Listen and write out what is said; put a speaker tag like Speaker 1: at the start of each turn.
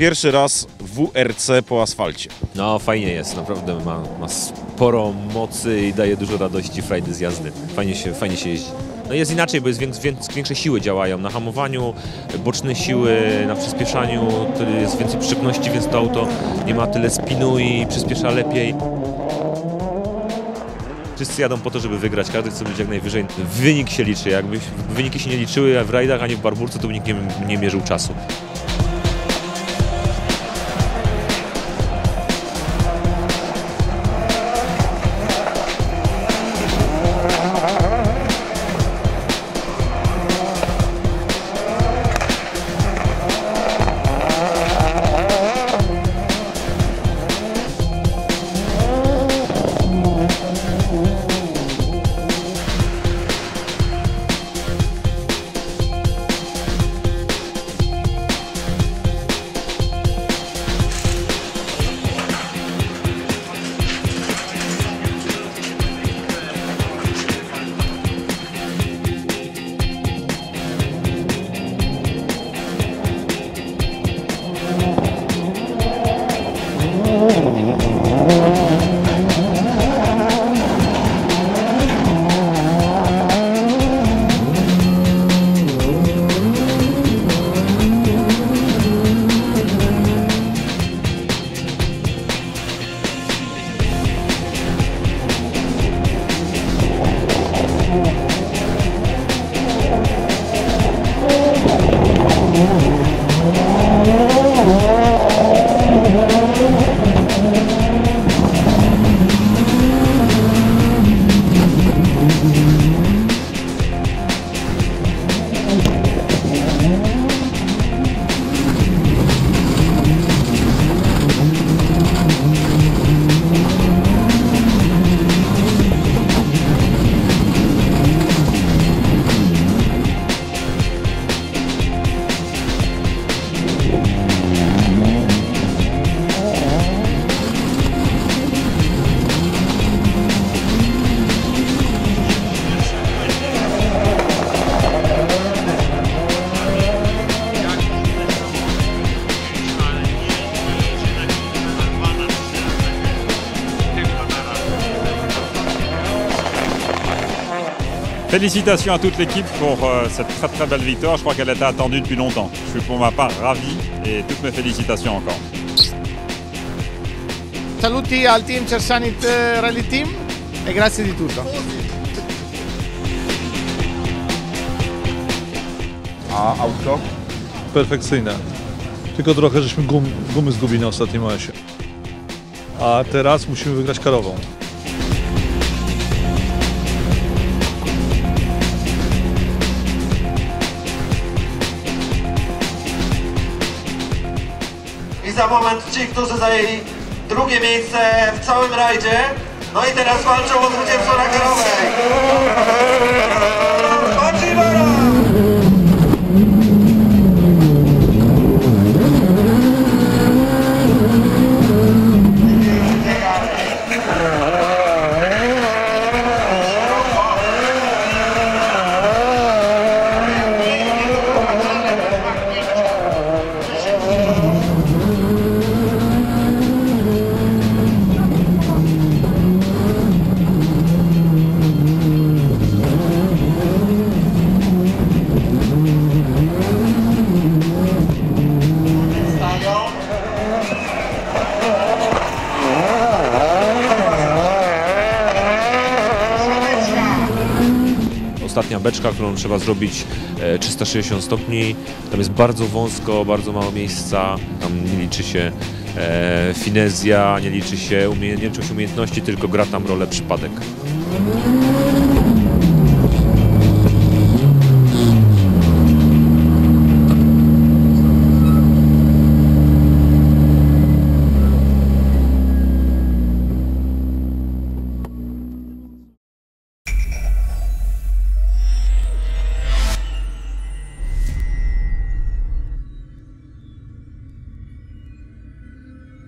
Speaker 1: Pierwszy raz WRC po asfalcie.
Speaker 2: No fajnie jest, naprawdę ma, ma sporo mocy i daje dużo radości frajdy z jazdy. Fajnie się, fajnie się jeździ. No jest inaczej, bo jest więks, więks, większe siły działają na hamowaniu, boczne siły na przyspieszaniu, to jest więcej przyczepności, więc to auto nie ma tyle spinu i przyspiesza lepiej. Wszyscy jadą po to, żeby wygrać, każdy chce być jak najwyżej. Wynik się liczy, jakby wyniki się nie liczyły w rajdach ani w barburce, to by nikt nie, nie mierzył czasu.
Speaker 3: Félicitations à toute l'équipe pour euh, cette très très belle victoire. Je crois qu'elle était attendue depuis longtemps. Je suis pour ma part ravi et toutes mes félicitations encore.
Speaker 4: Saluti al team Cersanit Rally Team e grazie di tutto.
Speaker 1: A auto?
Speaker 5: perfekcyjne. Tylko trochę żeśmy gum, gumy zgubili na ostatnim OS-ie. A teraz musimy wygrać karową.
Speaker 6: Za moment ci, którzy zajęli drugie miejsce w całym rajdzie. No i teraz walczą o zwycięstwo na karowej.
Speaker 2: Ostatnia beczka, którą trzeba zrobić e, 360 stopni. Tam jest bardzo wąsko, bardzo mało miejsca. Tam nie liczy się e, finezja, nie liczy się, się umiejętności, tylko gra tam rolę przypadek.